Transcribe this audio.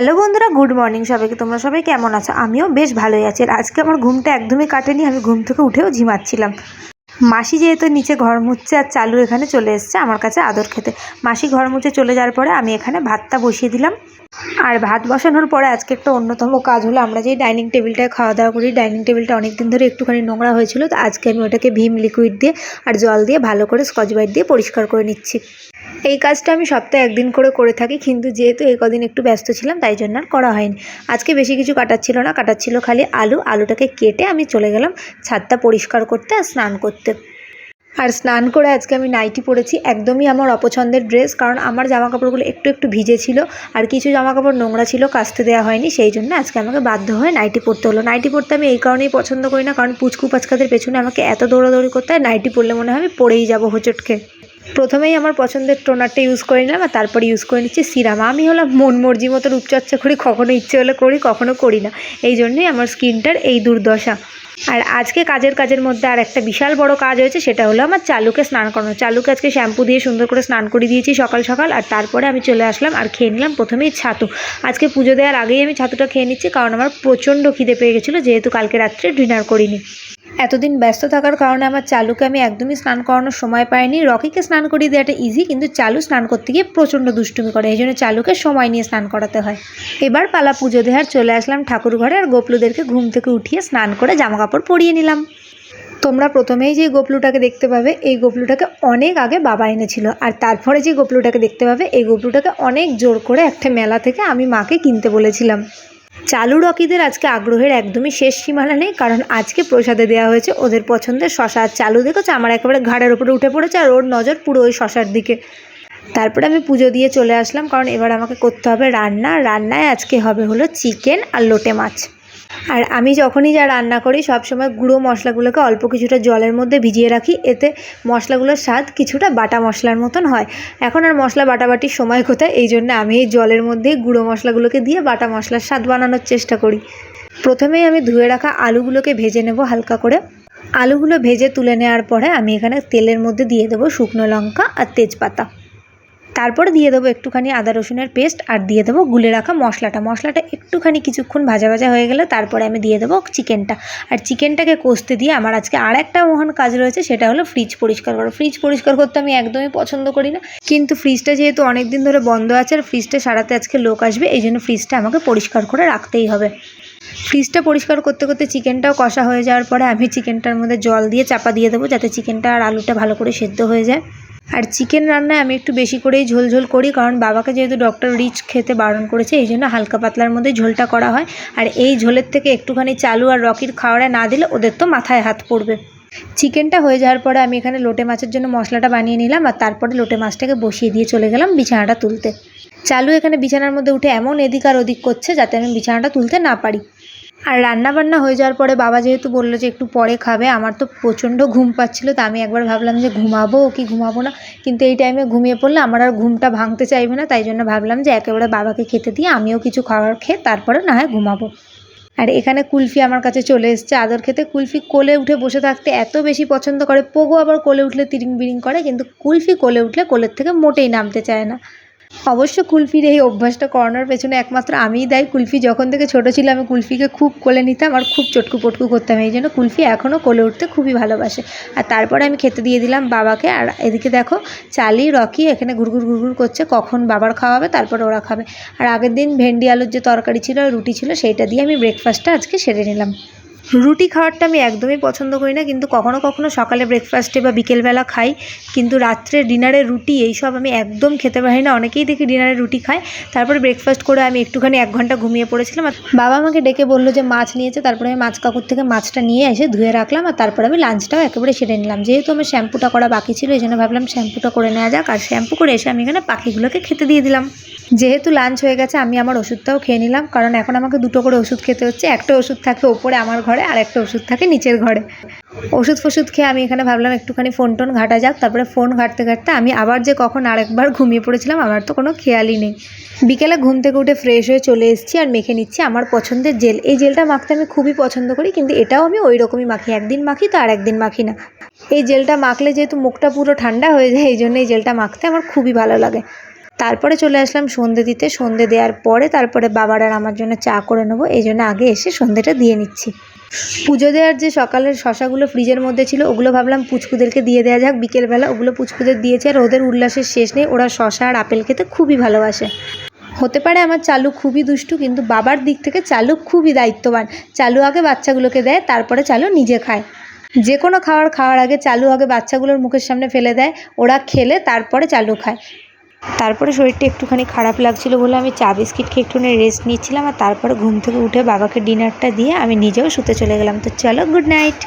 Hello বন্ধুরা, good morning সবাইকে। তোমরা সবাই কেমন আছো? আমিও বেশ ভালোই আছি। আর আজকে আমার ঘুমটা একদমই কাটেনি, আমি ঘুম থেকে উঠেও ঝিমাচ্ছিলাম। মাসি যেহেতু নিচে ঘর মুছছে আর চালু এখানে চলে এসছে, আমার কাছে আদর খেতে। মাসি ঘর মুছে চলে যাওয়ার পরে আমি এখানে ভাতটা বসিয়ে দিলাম। আর ভাত বসানোর পরে আজকে একটা অন্যতম কাজ হলো, আমরা যেই ডাইনিং টেবিলটায় খাওয়া দাওয়া করি, ডাইনিং টেবিলটা অনেক দিন ধরে একটুখানি নোংরা হয়েছিল, তো আজকে আমি ওটাকে ভীম লিকুইড দিয়ে আর জল দিয়ে ভালো করে স্কচ ব্রাইট দিয়ে পরিষ্কার করে নিচ্ছি। এই কাজটা আমি সপ্তাহে একদিন করে করে থাকি। কিন্তু যেহেতু এই কদিন একটু ব্যস্ত ছিলাম, তাই জন্য আর করা হয়নি। আজকে বেশি কিছু কাটাচ্ছিল না, কাটাচ্ছিল খালি আলু। আলুটাকে কেটে আমি চলে গেলাম ছাদটা পরিষ্কার করতে আর স্নান করতে। আর স্নান করে আজকে আমি নাইটি পরেছি। একদমই আমার অপছন্দের ড্রেস, কারণ আমার জামা কাপড়গুলো একটু একটু ভিজে ছিল আর কিছু জামা কাপড় নোংরা ছিল, কাস্তে দেওয়া হয়নি। সেই জন্য আজকে আমাকে বাধ্য হয়ে নাইটি পরতে হলো। নাইটি পরতে আমি এই কারণেই পছন্দ করি না, কারণ পুচকু পাচকাদের পেছনে আমাকে এত দৌড়াদৌড়ি করতে হয়, নাইটি পরলে মনে হয় আমি পরেই যাব হোঁচটকে প্রথমেই আমার পছন্দের টোনারটা ইউজ করে নিলাম আর তারপরে ইউজ করে নিচ্ছি সিরাম। আমি হলাম মন মর্জি মতো রূপচর্চা করি, কখনো ইচ্ছে হলে করি, কখনো করি না। এই জন্যই আমার স্কিনটার এই দুর্দশা। আর আজকে কাজের কাজের মধ্যে আর একটা বিশাল বড় কাজ হয়েছে, সেটা হলো আমার চালুকে স্নান করানো। চালুকে আজকে শ্যাম্পু দিয়ে সুন্দর করে স্নান করে দিয়েছি সকাল সকাল আর তারপরে আমি চলে আসলাম আর খেয়ে নিলাম প্রথমেই ছাতু। আজকে পুজো দেওয়ার আগেই আমি ছাতুটা খেয়ে নিচ্ছি, কারণ আমার প্রচণ্ড খিদে পেয়ে গেছিল, যেহেতু কালকে রাত্রে ডিনার করিনি। এতদিন ব্যস্ত থাকার কারণে আমার চালুকে আমি একদমই স্নান করানোর সময় পাইনি। রকিকে স্নান করিয়ে দেওয়াটা ইজি কিন্তু চালু স্নান করতে গিয়ে প্রচণ্ড দুষ্টুমি করে এই জন্য চালুকে সময় নিয়ে স্নান করাতে হয়। এবার পালা পুজো দেওয়ার চলে আসলাম ঠাকুর ঘরে আর গোপলুদেরকে ঘুম থেকে উঠিয়ে স্নান করে জামা কাপড় পরিয়ে নিলাম। তোমরা প্রথমেই যে গোপলুটাকে দেখতে পাবে, এই গোপলুটাকে অনেক আগে বাবা এনেছিল। আর তারপরে যে গোপলুটাকে দেখতে পাবে, এই গোপলুটাকে অনেক জোর করে একটা মেলা থেকে আমি মাকে কিনতে বলেছিলাম। চালু রকিদের আজকে আগ্রহের একদমই শেষ সীমানা নেই, কারণ আজকে প্রসাদে দেওয়া হয়েছে ওদের পছন্দের শশা আর চালু দেখেছে? আমার একেবারে ঘাড়ের উপরে উঠে পড়েছে আর ওর নজর পুরো ওই শশার দিকে। তারপরে আমি পুজো দিয়ে চলে আসলাম, কারণ এবার আমাকে করতে হবে রান্না। রান্নায় আজকে হবে হলো চিকেন আর লোটে মাছ। আর আমি যখনই যা রান্না করি, সবসময় গুঁড়ো মশলাগুলোকে অল্প কিছুটা জলের মধ্যে ভিজিয়ে রাখি। এতে মশলাগুলোর স্বাদ কিছুটা বাটা মশলার মতন হয়। এখন আর মশলা বাটাবাটির সময় কোথায়? এই জন্য আমি এই জলের মধ্যেই গুঁড়ো মশলাগুলোকে দিয়ে বাটা মশলার স্বাদ বানানোর চেষ্টা করি। প্রথমেই আমি ধুয়ে রাখা আলুগুলোকে ভেজে নেব হালকা করে। আলুগুলো ভেজে তুলে নেওয়ার পরে আমি এখানে তেলের মধ্যে দিয়ে দেবো শুকনো লঙ্কা আর তেজপাতা। তারপরে দিয়ে দেবো একটুখানি আদা রসুনের পেস্ট আর দিয়ে দেবো গুলে রাখা মশলাটা। মশলাটা একটুখানি কিছুক্ষণ ভাজা ভাজা হয়ে গেলে তারপরে আমি দিয়ে দেবো চিকেনটা। আর চিকেনটাকে কষতে দিয়ে আমার আজকে আর একটা মহান কাজ রয়েছে, সেটা হলো ফ্রিজ পরিষ্কার করা। ফ্রিজ পরিষ্কার করতে আমি একদমই পছন্দ করি না, কিন্তু ফ্রিজটা যেহেতু অনেক দিন ধরে বন্ধ আছে আর ফ্রিজটা সারাতে আজকে লোক আসবে, এই জন্য ফ্রিজটা আমাকে পরিষ্কার করে রাখতেই হবে। ফ্রিজটা পরিষ্কার করতে করতে চিকেনটাও কষা হয়ে যাওয়ার পরে আমি চিকেনটার মধ্যে জল দিয়ে চাপা দিয়ে দেবো, যাতে চিকেনটা আর আলুটা ভালো করে সেদ্ধ হয়ে যায়। আর চিকেন রান্নায় আমি একটু বেশি করেই ঝোল ঝোল করি, কারণ বাবাকে যেহেতু ডক্টর রিচ খেতে বারণ করেছে, এই জন্য হালকা পাতলার মধ্যে ঝোলটা করা হয়। আর এই ঝোলের থেকে একটুখানি চালু আর রকির খাওয়ারে না দিলে ওদের তো মাথায় হাত পড়বে। চিকেনটা হয়ে যাওয়ার পরে আমি এখানে লোটে মাছের জন্য মশলাটা বানিয়ে নিলাম, আর তারপরে লোটে মাছটাকে বসিয়ে দিয়ে চলে গেলাম বিছানাটা তুলতে। চালু এখানে বিছানার মধ্যে উঠে এমন এদিক আর ওদিক করছে যাতে আমি বিছানাটা তুলতে না পারি। আর রান্না বান্না হয়ে যাওয়ার পরে বাবা যেহেতু বলল যে একটু পরে খাবে, আমার তো প্রচণ্ড ঘুম পাচ্ছিলো, তো আমি একবার ভাবলাম যে ঘুমাবো কি ঘুমাবো না। কিন্তু এই টাইমে ঘুমিয়ে পড়লে আমার আর ঘুমটা ভাঙতে চাইবে না, তাই জন্য ভাবলাম যে একেবারে বাবাকে খেতে দিয়ে আমিও কিছু খাবার খেয়ে তারপরে না হয় ঘুমাবো। আর এখানে কুলফি আমার কাছে চলে এসছে, আদর খেতে। কুলফি কোলে উঠে বসে থাকতে এত বেশি পছন্দ করে, পোগো আবার কোলে উঠলে তিরিং বিরিং করে, কিন্তু কুলফি কোলে উঠলে কোলের থেকে মোটেই নামতে চায় না। অবশ্য কুলফির এই অভ্যাসটা করানোর পেছনে একমাত্র আমিই দায়ী। কুলফি যখন থেকে ছোটো ছিল আমি কুলফিকে খুব কোলে নিতাম আর খুব চটকু পটকু করতাম। এই জন্য কুলফি এখনও কোলে উঠতে খুবই ভালোবাসে। আর তারপরে আমি খেতে দিয়ে দিলাম বাবাকে। আর এদিকে দেখো, চালি, রকি এখানে ঘুরঘুর ঘুরঘুর করছে, কখন বাবার খাওয়াবে, তারপরে ওরা খাবে। আর আগের দিন ভেন্ডি আলুর যে তরকারি ছিল, রুটি ছিল, সেইটা দিয়ে আমি ব্রেকফাস্টটা আজকে সেরে নিলাম। রুটি খাওয়ারটা আমি একদমই পছন্দ করি না, কিন্তু কখনো কখনো সকালে ব্রেকফাস্টে বা বিকেলবেলা খাই, কিন্তু রাত্রে ডিনারে রুটি এইসব আমি একদম খেতে পারি না। অনেকেই দেখি ডিনারে রুটি খায়, তারপরে ব্রেকফাস্ট করে আমি একটুখানি এক ঘণ্টা ঘুমিয়ে পড়েছিলাম আর বাবা আমাকে ডেকে বলল যে মাছ নিয়েছে, তারপরে আমি মাছ কাকুর থেকে মাছটা নিয়ে এসে ধুয়ে রাখলাম আর তারপরে আমি লাঞ্চটাও একেবারে সেরে নিলাম। যেহেতু আমার শ্যাম্পুটা করা বাকি ছিল, এই জন্য ভাবলাম শ্যাম্পুটা করে নেওয়া যাক আর শ্যাম্পু করে এসে আমি এখানে পাখিগুলোকে খেতে দিয়ে দিলাম। যেহেতু লাঞ্চ হয়ে গেছে, আমি আমার ওষুধটাও খেয়ে নিলাম। কারণ এখন আমাকে দুটো করে ওষুধ খেতে হচ্ছে। একটা ওষুধ থাকে ওপরে আমার ঘরে, আর একটা ওষুধ থাকে নিচের ঘরে। ওষুধ ফষুধ খেয়ে আমি এখানে ভাবলাম একটুখানি ফোন টোন ঘাটা যাক। তারপরে ফোন ঘাটতে ঘাটতে আমি আবার যে কখন আরেকবার ঘুমিয়ে পড়েছিলাম, আমার তো কোনো খেয়ালই নেই। বিকেলে ঘুম থেকে উঠে ফ্রেশ হয়ে চলে এসেছি আর মেখে নিচ্ছি আমার পছন্দের জেল। এই জেলটা মাখতে আমি খুবই পছন্দ করি, কিন্তু এটাও আমি ওই রকমই মাখি। একদিন মাখি তো আর একদিন মাখি না। এই জেলটা মাখলে যেহেতু মুখটা পুরো ঠান্ডা হয়ে যায়, এই জন্য এই জেলটা মাখতে আমার খুবই ভালো লাগে। তারপরে চলে আসলাম সন্ধে দিতে। সন্ধে দেওয়ার পরে তারপরে বাবার আর আমার জন্য চা করে নেব। এই জন্য আগে এসে সন্ধেটা দিয়ে নিচ্ছি। পুজো দেওয়ার যে সকালের শশাগুলো ফ্রিজের মধ্যে ছিল, ওগুলো ভাবলাম পুচকুদেরকে দিয়ে দেওয়া যাক। বিকেলবেলা ওগুলো পুচকুদের দিয়েছে আর ওদের উল্লাসের শেষ নেই। ওরা শশা আর আপেল খেতে খুবই ভালোবাসে। হতে পারে আমার চালু খুবই দুষ্টু, কিন্তু বাবার দিক থেকে চালু খুবই দায়িত্ববান। চালু আগে বাচ্চাগুলোকে দেয়, তারপরে চালু নিজে খায়। যে কোনো খাবার খাওয়ার আগে চালু আগে বাচ্চাগুলোর মুখের সামনে ফেলে দেয়। ওরা খেলে, তারপরে চালু খায়। তারপরে শরীরটা একটুখানি খারাপ লাগছিল বলে আমি চা বিস্কিট খেয়ে একটুখানি রেস্ট নিচ্ছিলাম আর তারপরে ঘুম থেকে উঠে বাবাকে ডিনারটা দিয়ে আমি নিজেও শুতে চলে গেলাম। তো চলো গুড নাইট